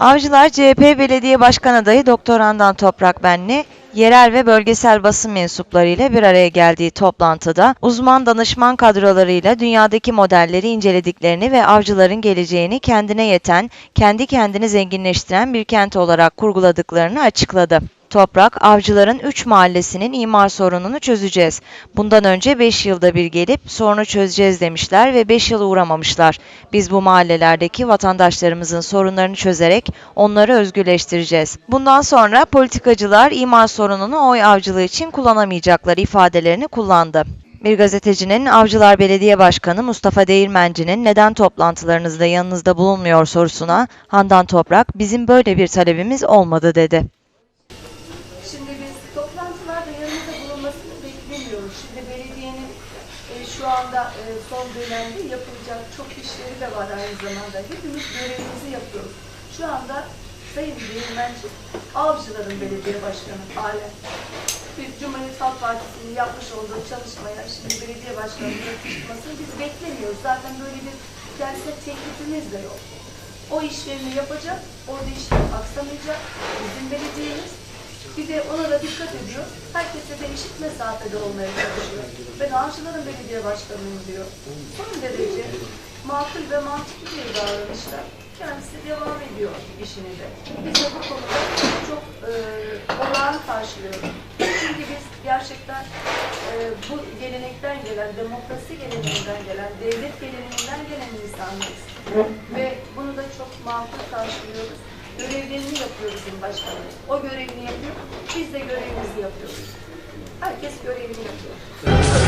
Avcılar CHP Belediye Başkan Adayı Doktor Handan Toprak Benli, yerel ve bölgesel basın mensuplarıyla bir araya geldiği toplantıda uzman danışman kadrolarıyla dünyadaki modelleri incelediklerini ve avcıların geleceğini kendine yeten, kendi kendini zenginleştiren bir kent olarak kurguladıklarını açıkladı. Toprak, avcıların 3 mahallesinin imar sorununu çözeceğiz. Bundan önce 5 yılda bir gelip sorunu çözeceğiz demişler ve 5 yıl uğramamışlar. Biz bu mahallelerdeki vatandaşlarımızın sorunlarını çözerek onları özgürleştireceğiz. Bundan sonra politikacılar imar sorununu oy avcılığı için kullanamayacaklar ifadelerini kullandı. Bir gazetecinin Avcılar Belediye Başkanı Mustafa Değirmenci'nin neden toplantılarınızda yanınızda bulunmuyor sorusuna Handan Toprak bizim böyle bir talebimiz olmadı dedi. Şimdi biz toplantılarda yanımızda bulunmasını beklemiyoruz. Şimdi belediyenin e, şu anda e, son dönemde yapılacak çok işleri de var aynı zamanda. Hepimiz görevimizi yapıyoruz. Şu anda Sayın Değirmenci Avcıların Belediye Başkanı halen. Biz Cumhuriyet Halk Partisi'nin yapmış olduğu çalışmaya şimdi belediye başkanının yakışmasını biz beklemiyoruz. Zaten böyle bir kendisine teklifimiz de yok. O işlerini yapacak, orada işler aksamayacak. Bizim belediyemiz bir de ona da dikkat ediyor. Herkese de eşit mesafede olmaya çalışıyor. Ben Avcıların Belediye Başkanıyım diyor. Son derece makul ve mantıklı bir davranışla kendisi devam ediyor işini de. Biz de bu konuda çok e, olağan karşılıyoruz. Çünkü biz gerçekten e, bu gelenekten gelen, demokrasi geleneğinden gelen, devlet geleneğinden gelen insanlarız. Ve bunu da çok makul karşılıyoruz. Görevlerini yapıyor bizim başkanımız. O görevini yapıyor, biz de görevimizi yapıyoruz. Herkes görevini yapıyor.